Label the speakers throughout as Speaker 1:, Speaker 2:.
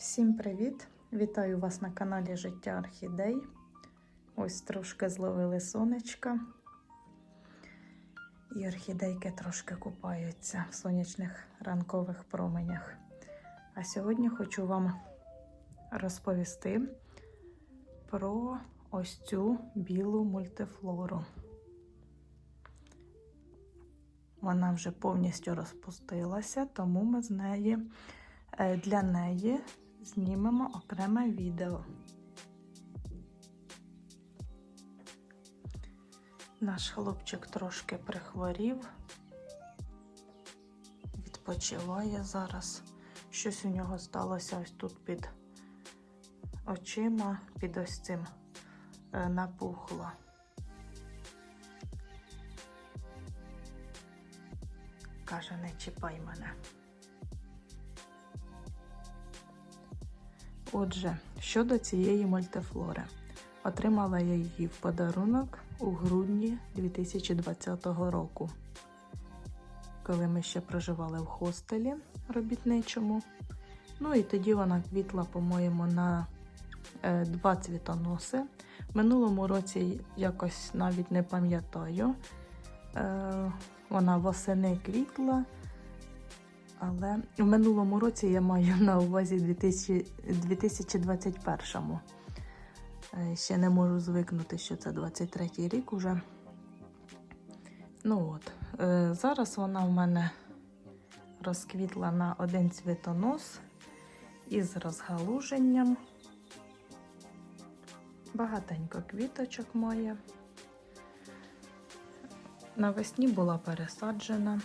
Speaker 1: Всім привіт! Вітаю вас на каналі Життя Орхідей. Ось трошки зловили сонечка. І орхідейки трошки купаються в сонячних ранкових променях. А сьогодні хочу вам розповісти про ось цю білу мультифлору. Вона вже повністю розпустилася, тому ми з неї е, для неї знімемо окреме відео. Наш хлопчик трошки прихворів, відпочиває зараз. Щось у нього сталося ось тут під очима, під ось цим е, напухло. Каже, не чіпай мене. Отже, щодо цієї мультифлори, отримала я її в подарунок у грудні 2020 року, коли ми ще проживали в хостелі робітничому. Ну і тоді вона квітла, по-моєму, на е, два цвітоноси. Минулому році якось навіть не пам'ятаю. Е, вона восени квітла. Але в минулому році я маю на увазі 2000, 2021. Е, Ще не можу звикнути, що це 23-й рік уже. Ну от, е, Зараз вона в мене розквітла на один цвітонос із розгалуженням. Багатенько квіточок має. Навесні була пересаджена.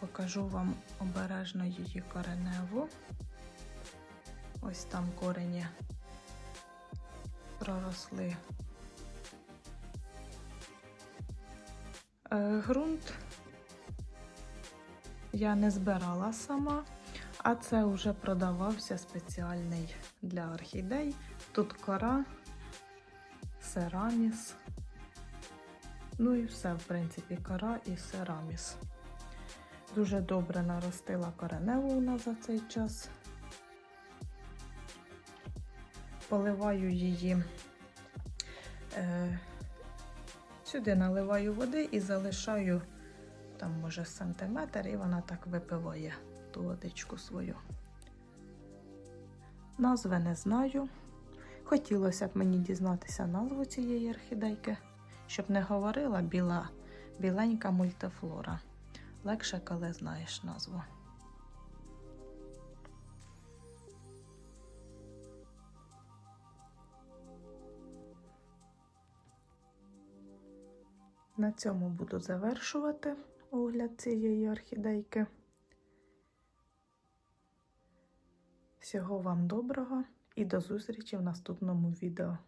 Speaker 1: Покажу вам обережно її кореневу. Ось там корені проросли. Е, Грунт я не збирала сама, а це вже продавався спеціальний для орхідей. Тут кора, сераміс. Ну і все, в принципі, кора і сераміс. Дуже добре наростила кореневу нас за цей час. Поливаю її, е, сюди наливаю води і залишаю там, може, сантиметр, і вона так випиває ту водичку свою. Назви не знаю. Хотілося б мені дізнатися назву цієї орхідейки, щоб не говорила біла, біленька мультифлора. Легше, коли знаєш назву. На цьому буду завершувати огляд цієї орхідейки. Всього вам доброго і до зустрічі в наступному відео.